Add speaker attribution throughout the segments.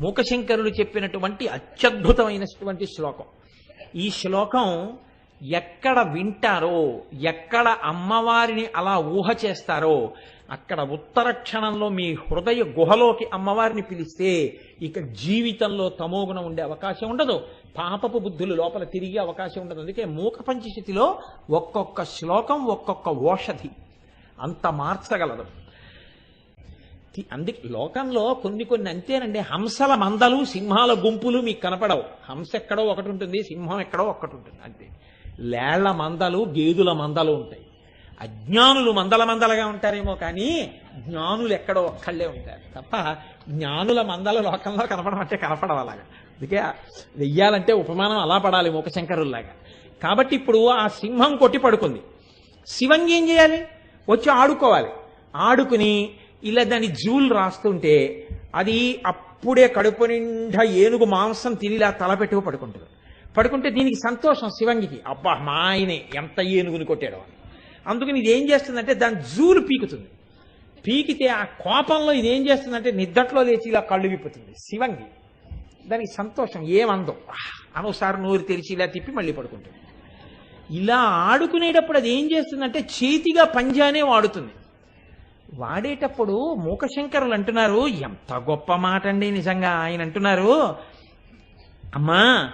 Speaker 1: మూకశంకరులు చెప్పినటువంటి అత్యద్భుతమైనటువంటి శ్లోకం. ఈ శ్లోకం ఎక్కడ వింటారో ఎక్కడ అమ్మవారిని అలా ఊహ చేస్తారో అక్కడ ఉత్తర క్షణంలో మీ హృదయ గుహలోకి అమ్మవారిని పిలిస్తే ఇక జీవితంలో తమోగుణం ఉండే అవకాశం ఉండదు. పాపపు బుద్ధులు లోపల తిరిగే అవకాశం ఉండదు. అందుకే మూక పంచశతిలో ఒక్కొక్క శ్లోకం ఒక్కొక్క ఓషధి. అంత మార్చగలదు. అందుకే లోకంలో కొన్ని కొన్ని అంతేనండి. హంసల మందలు సింహాల గుంపులు మీకు కనపడవు. హంస ఎక్కడో ఒకటి ఉంటుంది సింహం ఎక్కడో ఒకటి ఉంటుంది. అంతే. లేళ్ళ మందలు గేదుల మందలు ఉంటాయి. అజ్ఞానులు మందల మందలుగా ఉంటారేమో కానీ జ్ఞానులు ఎక్కడో ఒక్కళ్ళే ఉంటారు. తప్ప జ్ఞానుల మందల లోకంలో కనపడం అంటే కనపడవు అలాగా. అందుకే వెయ్యాలంటే ఉపమానం అలా పడాలి మూకశంకరుల్లాగా కాబట్టి ఇప్పుడు ఆ సింహం కొట్టి పడుకుంది. శివంగి ఏం చేయాలి? వచ్చి ఆడుకోవాలి. ఆడుకుని ఇలా దాని జూల్ రాస్తుంటే అది అప్పుడే కడుపు నిండా ఏనుగు మాంసం తినిలా తలపెట్టుకు పడుకుంటుంది. పడుకుంటే దీనికి సంతోషం శివంగికి. అబ్బా మా ఆయనే ఎంత ఏనుగుని కొట్టాడో అని. అందుకని ఇది ఏం చేస్తుందంటే దాని జూలు పీకుతుంది. పీకితే ఆ కోపంలో ఇది ఏం చేస్తుందంటే నిద్దట్లో లేచి ఇలా కళ్ళు విప్పుతుంది. శివంగి దానికి సంతోషం ఏమందో. అనోసారి నోరు తెరిచి ఇలా తిప్పి మళ్ళీ పడుకుంటుంది. ఇలా ఆడుకునేటప్పుడు అది ఏం చేస్తుందంటే చేతిగా పంజానే వాడుతుంది. వాడేటప్పుడు మూకశంకరులు అంటున్నారు ఎంత గొప్ప మాట అండి నిజంగా ఆయన అంటున్నారు. అమ్మా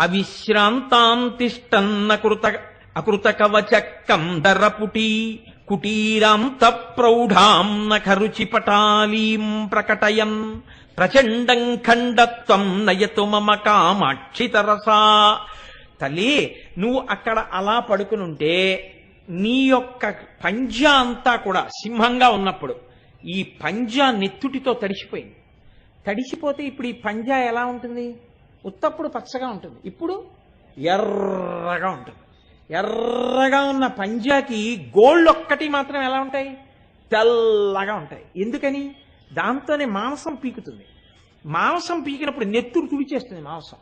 Speaker 1: అవిశ్రాంతాంతిష్టన్న కృత అకృత కవచ కందరపుటి కుటీరాంత ప్రౌఢాం నఖరుచి పటాలీం ప్రకటయన్ ప్రచండం ఖండత్వం నయతు మమ కామాక్షితరసా. తల్లి నువ్వు అక్కడ అలా పడుకునుంటే నీ యొక్క పంజా అంతా కూడా సింహంగా ఉన్నప్పుడు ఈ పంజా నెత్తుటితో తడిసిపోయింది. తడిసిపోతే ఇప్పుడు ఈ పంజా ఎలా ఉంటుంది? ఉత్తప్పుడు పచ్చగా ఉంటుంది. ఇప్పుడు ఎర్రగా ఉంటుంది. ఎర్రగా ఉన్న పంజాకి గోల్డ్ ఒక్కటి మాత్రం ఎలా ఉంటాయి? తెల్లగా ఉంటాయి. ఎందుకని? దాంతోనే మాంసం పీకుతుంది. మాంసం పీకినప్పుడు నెత్తురు తుడిచేస్తుంది మాంసం.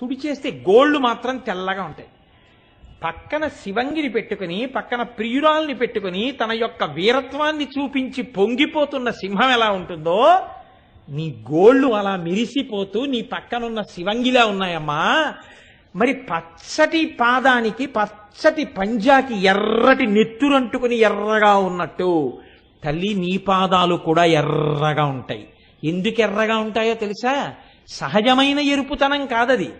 Speaker 1: తుడిచేస్తే గోళ్ళు మాత్రం తెల్లగా ఉంటాయి. పక్కన శివంగిని పెట్టుకుని పక్కన ప్రియురాల్ని పెట్టుకుని తన యొక్క వీరత్వాన్ని చూపించి పొంగిపోతున్న సింహం ఎలా ఉంటుందో నీ గోళ్ళు అలా మిరిసిపోతూ నీ పక్కనున్న శివంగిలా ఉన్నాయమ్మా. మరి పచ్చటి పాదానికి పచ్చటి పంజాకి ఎర్రటి నెత్తురంటుకుని ఎర్రగా ఉన్నట్టు తల్లి నీ పాదాలు కూడా ఎర్రగా ఉంటాయి. ఎందుకు ఎర్రగా ఉంటాయో తెలుసా? సహజమైన ఎరుపుతనం కాదది.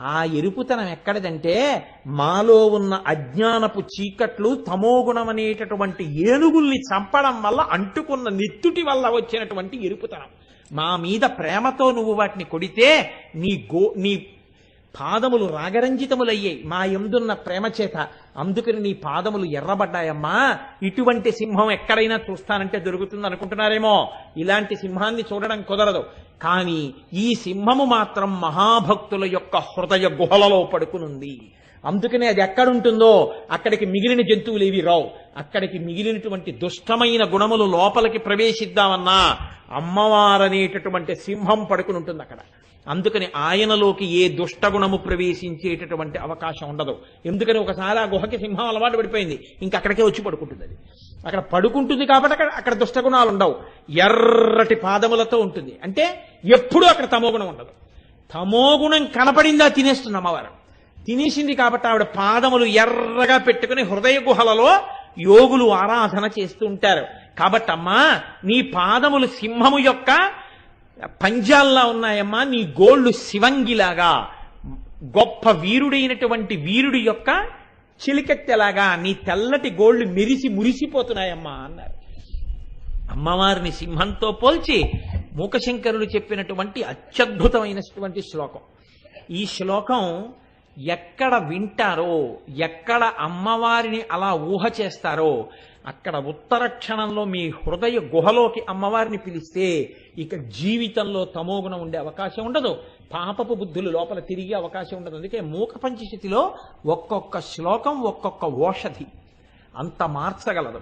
Speaker 1: ఆ ఎరుపుతనం ఎక్కడదంటే మాలో ఉన్న అజ్ఞానపు చీకట్లు తమోగుణం అనేటటువంటి ఏనుగుల్ని చంపడం వల్ల అంటుకున్న నెత్తుటి వల్ల వచ్చినటువంటి ఎరుపుతనం. మా మీద ప్రేమతో నువ్వు వాటిని కొడితే నీ గో నీ పాదములు రాగరంజితములయ్యాయి మా ఎందున్న ప్రేమ చేత అందుకని నీ పాదములు ఎర్రబడ్డాయమ్మా. ఇటువంటి సింహం ఎక్కడైనా చూస్తానంటే దొరుకుతుంది అనుకుంటున్నారేమో ఇలాంటి సింహాన్ని చూడడం కుదరదు. కానీ ఈ సింహము మాత్రం మహాభక్తుల యొక్క హృదయ గుహలలో పడుకునుంది. అందుకనే అది ఎక్కడుంటుందో అక్కడికి మిగిలిన జంతువులు ఏవి రావు. అక్కడికి మిగిలినటువంటి దుష్టమైన గుణములు లోపలికి ప్రవేశిద్దామన్నా అమ్మవారనేటటువంటి సింహం పడుకుని ఉంటుంది అక్కడ. అందుకని ఆయనలోకి ఏ దుష్టగుణము ప్రవేశించేటటువంటి అవకాశం ఉండదు. ఎందుకని ఒకసారి ఆ గుహకి సింహం అలవాటు పడిపోయింది. ఇంకా అక్కడికే వచ్చి పడుకుంటుంది అది. అక్కడ పడుకుంటుంది కాబట్టి అక్కడ అక్కడ దుష్టగుణాలు ఉండవు. ఎర్రటి పాదములతో ఉంటుంది. అంటే ఎప్పుడూ అక్కడ తమోగుణం ఉండదు. తమోగుణం కనపడిందా తినేస్తుంది అమ్మవారు. తినేసింది కాబట్టి ఆవిడ పాదములు ఎర్రగా పెట్టుకుని హృదయ గుహలలో యోగులు ఆరాధన చేస్తూ ఉంటారు. కాబట్టమ్మా నీ పాదములు సింహము యొక్క పంజాల్లా ఉన్నాయమ్మా నీ గోళ్ళు శివంగిలాగా. గొప్ప వీరుడైనటువంటి వీరుడి యొక్క చిలికెత్తెలాగా నీ తెల్లటి గోళ్ళు మెరిసి మురిసిపోతున్నాయమ్మా అన్నారు. అమ్మవారిని సింహంతో పోల్చి మూకశంకరులు చెప్పినటువంటి అత్యద్భుతమైనటువంటి శ్లోకం. ఈ శ్లోకం ఎక్కడ వింటారో ఎక్కడ అమ్మవారిని అలా ఊహ చేస్తారో అక్కడ ఉత్తర క్షణంలో మీ హృదయ గుహలోకి అమ్మవారిని పిలిస్తే ఇక జీవితంలో తమోగుణం ఉండే అవకాశం ఉండదు. పాపపు బుద్ధులు లోపల తిరిగే అవకాశం ఉండదు. అందుకే మూక పంచశతిలో ఒక్కొక్క శ్లోకం ఒక్కొక్క ఓషధి. అంత మార్చగలదు.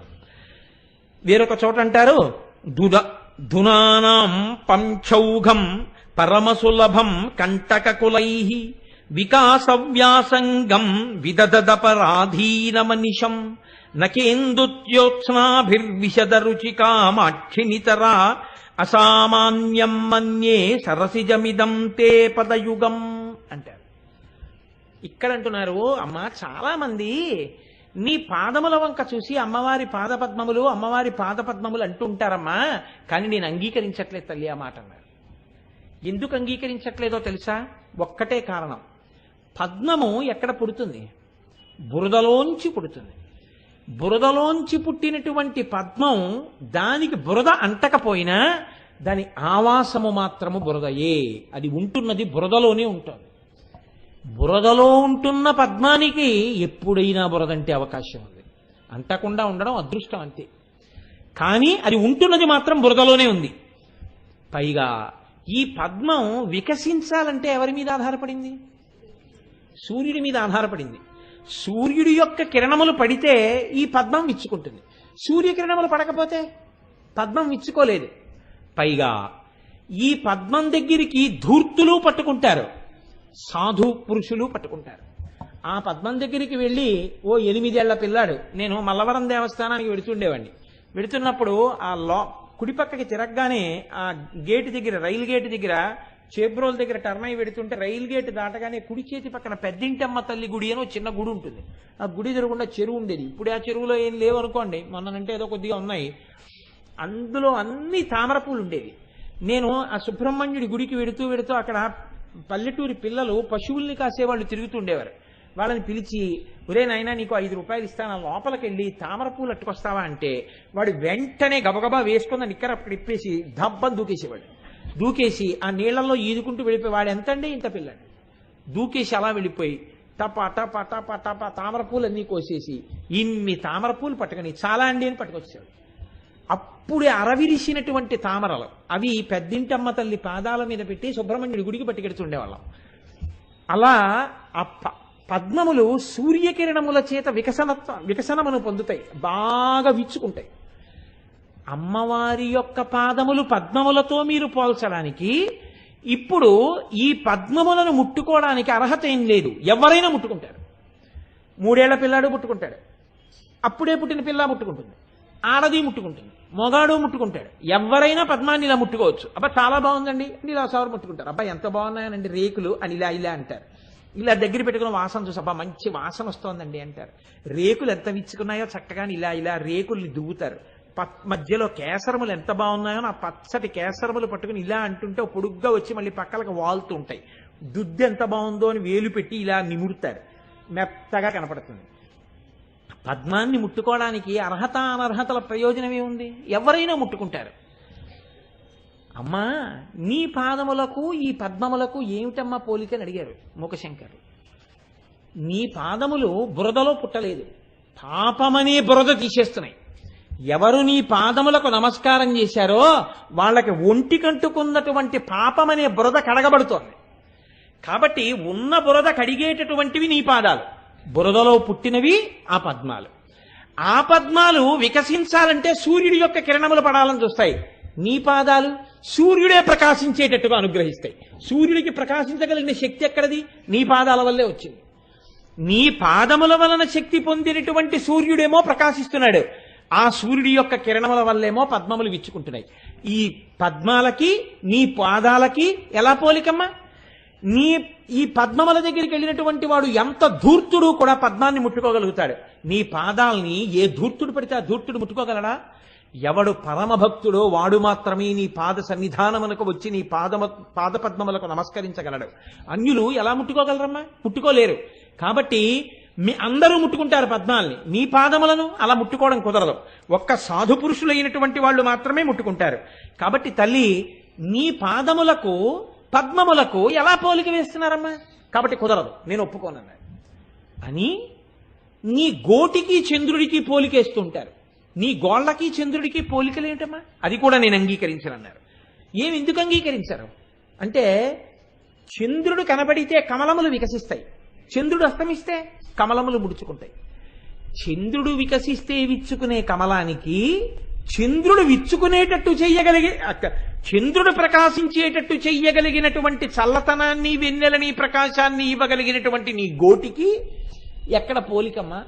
Speaker 1: వేరొక చోట అంటారు దుద ధునానాం పంచౌఘం పరమసులభం కంటకకులై వికాసవ్యాసంగం విదదపరాధీనమనిషం నకేందుత్యోత్స్నాభిర్విశదరుచికామాక్షినితరా అసామాన్యం మన్యే సరసిజమిదం తే పదయుగం అంటారు. ఇక్కడ అంటున్నారు అమ్మ చాలా మంది నీ పాదముల వంక చూసి అమ్మవారి పాదపద్మములు అమ్మవారి పాదపద్మములు అంటుంటారమ్మా కానీ నేను అంగీకరించట్లేదు తల్లి ఆ మాట అన్నారు. ఎందుకు అంగీకరించట్లేదో తెలుసా? ఒక్కటే కారణం. పద్మము ఎక్కడ పుడుతుంది? బురదలోంచి పుడుతుంది. బురదలోంచి పుట్టినటువంటి పద్మం దానికి బురద అంటకపోయినా దాని ఆవాసము మాత్రము బురదయే. అది ఉంటున్నది బురదలోనే ఉంటుంది. బురదలో ఉంటున్న పద్మానికి ఎప్పుడైనా బురదంటే అవకాశం ఉంది. అంటకుండా ఉండడం అదృష్టం అంతే. కానీ అది ఉంటున్నది మాత్రం బురదలోనే ఉంది. పైగా ఈ పద్మం వికసించాలంటే ఎవరి మీద ఆధారపడింది? సూర్యుడి మీద ఆధారపడింది. సూర్యుడి యొక్క కిరణములు పడితే ఈ పద్మం విచ్చుకుంటుంది. సూర్యకిరణములు పడకపోతే పద్మం విచ్చుకోలేదు. పైగా ఈ పద్మం దగ్గరికి ధూర్తులు పట్టుకుంటారు. సాధు పురుషులు పట్టుకుంటారు. ఆ పద్మం దగ్గరికి వెళ్ళి ఓ ఎనిమిదేళ్ళ పిల్లాడు నేను మల్లవరం దేవస్థానానికి వెడుతుండేవాడిని వెడుతున్నప్పుడు ఆ లో కుడిపక్కకి తిరగగానే ఆ గేటు దగ్గర రైలు గేటు దగ్గర చేబ్రోల్ దగ్గర టర్న్ అయి పెడుతుంటే రైల్ గేట్ దాటగానే కుడి చేతి పక్కన పెద్దింటమ్మ తల్లి గుడి అని చిన్న గుడి ఉంటుంది. ఆ గుడి జరగకుండా చెరువు ఉండేది. ఇప్పుడు ఆ చెరువులో ఏం లేవు అనుకోండి మొన్ననంటే ఏదో కొద్దిగా ఉన్నాయి. అందులో అన్ని తామరపూలు ఉండేవి. నేను ఆ సుబ్రహ్మణ్యుడి గుడికి వెడుతూ వెడుతూ అక్కడ పల్లెటూరి పిల్లలు పశువుల్ని కాసేవాళ్ళు తిరుగుతుండేవారు వాళ్ళని పిలిచి ఒరే నాయన నీకు ఐదు రూపాయలు ఇస్తాను లోపలికి వెళ్ళి తామర పూలు అట్టుకొస్తావా? అంటే వాడు వెంటనే గబగబా వేసుకున్న నిక్కర అప్పుడు ఇప్పేసి దబ్బని దూకేసేవాడు. దూకేసి ఆ నీళ్ళలో ఈదుకుంటూ వెళ్ళిపోయి వాడు ఎంతండి ఇంత పిల్లాడు? దూకేసి అలా వెళ్ళిపోయి టప టప టప టప తామర పూలు అన్నీ కోసేసి ఇన్ని తామర పూలు పట్టుకొని చాలా అండి అని పట్టుకొచ్చాడు అప్పుడే అరవిరిసినటువంటి తామరలు అవి పెద్దింటమ్మ తల్లి పాదాల మీద పెట్టి సుబ్రహ్మణ్యుడి గుడికి పట్టుకెడుతుండేవాళ్ళం అలా ఆ ప- పద్మములు సూర్యకిరణముల చేత వికసనత్వ వికసనమును పొందుతాయి బాగా విచ్చుకుంటాయి. అమ్మవారి యొక్క పాదములు పద్మములతో మీరు పోల్చడానికి ఇప్పుడు ఈ పద్మములను ముట్టుకోవడానికి అర్హత ఏం లేదు. ఎవరైనా ముట్టుకుంటారు. మూడేళ్ళ పిల్లాడు ముట్టుకుంటాడు. అప్పుడే పుట్టిన పిల్ల ముట్టుకుంటుంది. ఆడది ముట్టుకుంటుంది. మొగాడు ముట్టుకుంటాడు. ఎవరైనా పద్మాన్ని ఇలా ముట్టుకోవచ్చు. అబ్బా చాలా బాగుందండి. ఇలా సార్ ముట్టుకుంటారు. అబ్బా ఎంత బాగున్నాయనండి రేకులు అని ఇలా ఇలా అంటారు. ఇలా దగ్గర పెట్టుకుని వాసన చూసి అబ్బా మంచి వాసన వస్తోందండి అంటారు. రేకులు ఎంత విచ్చుకున్నాయో చక్కగా ఇలా ఇలా రేకుల్ని దువ్వుతారు. మధ్యలో కేసరములు ఎంత బాగున్నాయో ఆ పచ్చటి కేసరములు పట్టుకుని ఇలా అంటుంటే పొడుగ్గా వచ్చి మళ్ళీ పక్కలకు వాలుతూ ఉంటాయి. దుద్ది ఎంత బాగుందో అని వేలు పెట్టి ఇలా నిమురుతారు. మెత్తగా కనపడుతుంది. పద్మాన్ని ముట్టుకోవడానికి అర్హత అనర్హతల ప్రయోజనం ఏముంది? ఎవరైనా ముట్టుకుంటారు. అమ్మా నీ పాదములకు ఈ పద్మములకు ఏమిటమ్మా పోలికని అడిగారు మూకశంకరు నీ పాదములు బురదలో పుట్టలేదు. పాపమనే బురద తీసేస్తున్నాయి. ఎవరు నీ పాదములకు నమస్కారం చేశారో వాళ్ళకి ఒంటి కంటుకున్నటువంటి పాపమనే బురద కడగబడుతోంది. కాబట్టి ఉన్న బురద కడిగేటటువంటివి నీ పాదాలు. బురదలో పుట్టినవి ఆ పద్మాలు. ఆ పద్మాలు వికసించాలంటే సూర్యుడి యొక్క కిరణములు పడాలని చూస్తాయి. నీ పాదాలు సూర్యుడే ప్రకాశించేటట్టుగా అనుగ్రహిస్తాయి. సూర్యుడికి ప్రకాశించగలిగిన శక్తి ఎక్కడది? నీ పాదాల వల్లే వచ్చింది. నీ పాదముల వలన శక్తి పొందినటువంటి సూర్యుడేమో ప్రకాశిస్తున్నాడు. ఆ సూర్యుడి యొక్క కిరణముల వల్లేమో పద్మములు విచ్చుకుంటున్నాయి. ఈ పద్మాలకి నీ పాదాలకి ఎలా పోలికమ్మా? నీ ఈ పద్మముల దగ్గరికి వెళ్ళినటువంటి వాడు ఎంత ధూర్తుడు కూడా పద్మాన్ని ముట్టుకోగలుగుతాడు. నీ పాదాలని ఏ ధూర్తుడు పడితే ఆ ధూర్తుడు ముట్టుకోగలడా? ఎవడు పరమభక్తుడో వాడు మాత్రమే నీ పాద సన్నిధానమునకు వచ్చి నీ పాదమ పాదపద్మములకు నమస్కరించగలడు. అన్యులు ఎలా ముట్టుకోగలరమ్మా? ముట్టుకోలేరు. కాబట్టి మీ అందరూ ముట్టుకుంటారు పద్మాల్ని నీ పాదములను అలా ముట్టుకోవడం కుదరదు. ఒక్క సాధు పురుషులైనటువంటి వాళ్ళు మాత్రమే ముట్టుకుంటారు. కాబట్టి తల్లి నీ పాదములకు పద్మములకు ఎలా పోలిక వేస్తున్నారమ్మా? కాబట్టి కుదరదు. నేను ఒప్పుకోనన్నాడు అని నీ గోటికి చంద్రుడికి పోలికేస్తుంటారు నీ గోళ్ళకి చంద్రుడికి పోలికలేంటమ్మా అది కూడా నేను అంగీకరించనన్నారు ఏమి ఎందుకు అంగీకరించారు? అంటే చంద్రుడు కనబడితే కమలములు వికసిస్తాయి. చంద్రుడు అస్తమిస్తే కమలములు ముడుచుకుంటాయి. చంద్రుడు వికసిస్తే విచ్చుకునే కమలానికి చంద్రుడు విచ్చుకునేటట్టు చెయ్యగలిగే చంద్రుడు ప్రకాశించేటట్టు చెయ్యగలిగినటువంటి చల్లతనాన్ని వెన్నెలని ప్రకాశాన్ని ఇవ్వగలిగినటువంటి నీ గోటికి ఎక్కడ పోలికమ్మా?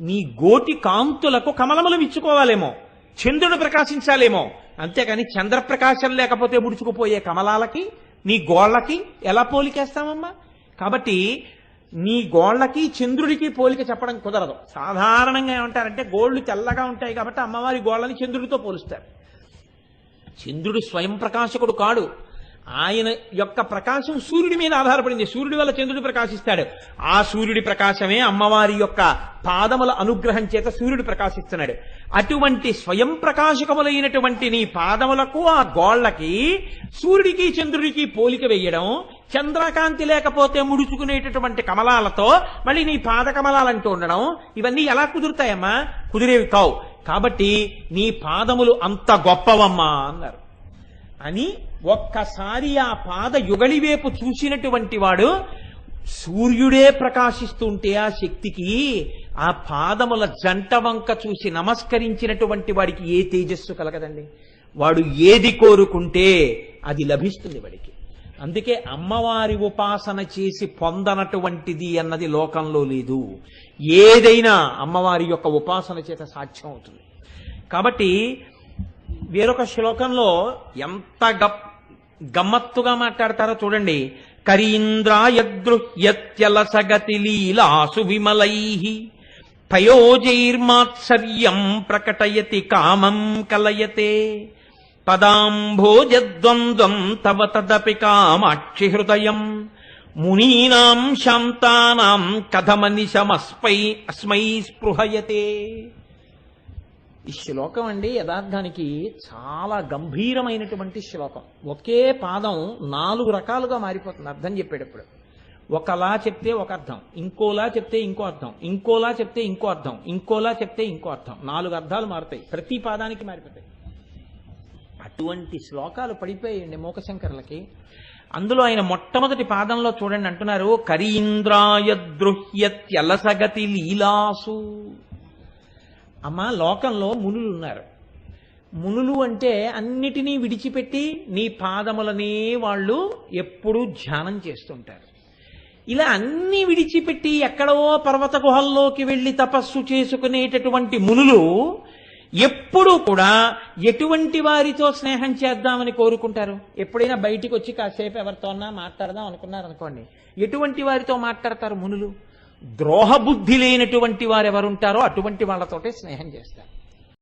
Speaker 1: నీ గోటి కాంతులకు కమలములు విచ్చుకోవాలేమో చంద్రుడు ప్రకాశించాలేమో. అంతేకాని చంద్రప్రకాశం లేకపోతే ముడుచుకుపోయే కమలాలకి నీ గోళ్ళకి ఎలా పోలికేస్తామమ్మా? కాబట్టి నీ గోళ్ళకి చంద్రుడికి పోలిక చెప్పడం కుదరదు. సాధారణంగా ఏమంటారంటే గోళ్ళు తెల్లగా ఉంటాయి కాబట్టి అమ్మవారి గోళ్ళని చంద్రుడితో పోలుస్తారు. చంద్రుడు స్వయం ప్రకాశకుడు కాడు. ఆయన యొక్క ప్రకాశం సూర్యుడి మీద ఆధారపడింది. సూర్యుడి వల్ల చంద్రుడు ప్రకాశిస్తాడు. ఆ సూర్యుడి ప్రకాశమే అమ్మవారి యొక్క పాదముల అనుగ్రహం చేత సూర్యుడు ప్రకాశిస్తున్నాడు. అటువంటి స్వయం ప్రకాశకములైనటువంటి నీ పాదములకు ఆ గోళ్ళకి సూర్యుడికి చంద్రుడికి పోలిక వేయడం చంద్రకాంతి లేకపోతే ముడుచుకునేటటువంటి కమలాలతో మళ్ళీ నీ పాద కమలాలంటూ ఉండడం ఇవన్నీ ఎలా కుదురుతాయమ్మా? కుదిరేవి కావు. కాబట్టి నీ పాదములు అంత గొప్పవమ్మా అన్నారు. అని ఒక్కసారి ఆ పాద యుగళి వైపు చూసినటువంటి వాడు సూర్యుడే ప్రకాశిస్తుంటే ఆ శక్తికి ఆ పాదముల జంట వంక చూసి నమస్కరించినటువంటి వాడికి ఏ తేజస్సు కలగదండి. వాడు ఏది కోరుకుంటే అది లభిస్తుంది వాడికి. అందుకే అమ్మవారి ఉపాసన చేసి పొందనటువంటిది అన్నది లోకంలో లేదు. ఏదైనా అమ్మవారి యొక్క ఉపాసన చేత సాధ్యం అవుతుంది. కాబట్టి వేరొక శ్లోకంలో ఎంత గప్ గమ్మత్తుగా మాట్లాడతారో చూడండి. కరీంద్రాయగృహ్యత్యలసగతి లీలాసు విమలై. పయోజైర్మాత్సర్యం ప్రకటయతి కామం కలయతే. పదాంభోజద్వంద్వం తవ తదపి కామాక్షి హృదయం మునీనాం శాంతానాం కథమనిశమస్మై అస్మై స్పృహయతే. ఈ శ్లోకం అండి యథార్థానికి చాలా గంభీరమైనటువంటి శ్లోకం. ఒకే పాదం నాలుగు రకాలుగా మారిపోతుంది అర్థం చెప్పేటప్పుడు. ఒకలా చెప్తే ఒక అర్థం ఇంకోలా చెప్తే ఇంకో అర్థం ఇంకోలా చెప్తే ఇంకో అర్థం ఇంకోలా చెప్తే ఇంకో అర్థం. నాలుగు అర్థాలు మారుతాయి ప్రతి పాదానికి మారిపోతాయి. అటువంటి శ్లోకాలు పడిపోయాయండి మూకశంకరులకి. అందులో ఆయన మొట్టమొదటి పాదంలో చూడండి అంటున్నారు కరీంద్రాయ దృహ్యత్యలసగతి లీలాసు. అమ్మ లోకంలో మునులు ఉన్నారు మునులు అంటే అన్నిటినీ విడిచిపెట్టి నీ పాదములనే వాళ్ళు ఎప్పుడూ ధ్యానం చేస్తుంటారు. ఇలా అన్ని విడిచిపెట్టి ఎక్కడో పర్వత గుహల్లోకి వెళ్ళి తపస్సు చేసుకునేటటువంటి మునులు ఎప్పుడూ కూడా ఎటువంటి వారితో స్నేహం చేద్దామని కోరుకుంటారు? ఎప్పుడైనా బయటికి వచ్చి కాసేపు ఎవరితోన్నా మాట్లాడదాం అనుకున్నారు అనుకోండి ఎటువంటి వారితో మాట్లాడతారు మునులు? ద్రోహబుద్ధి లేనటువంటి వారు ఎవరుంటారో అటువంటి వాళ్ళతోటే స్నేహం చేస్తారు.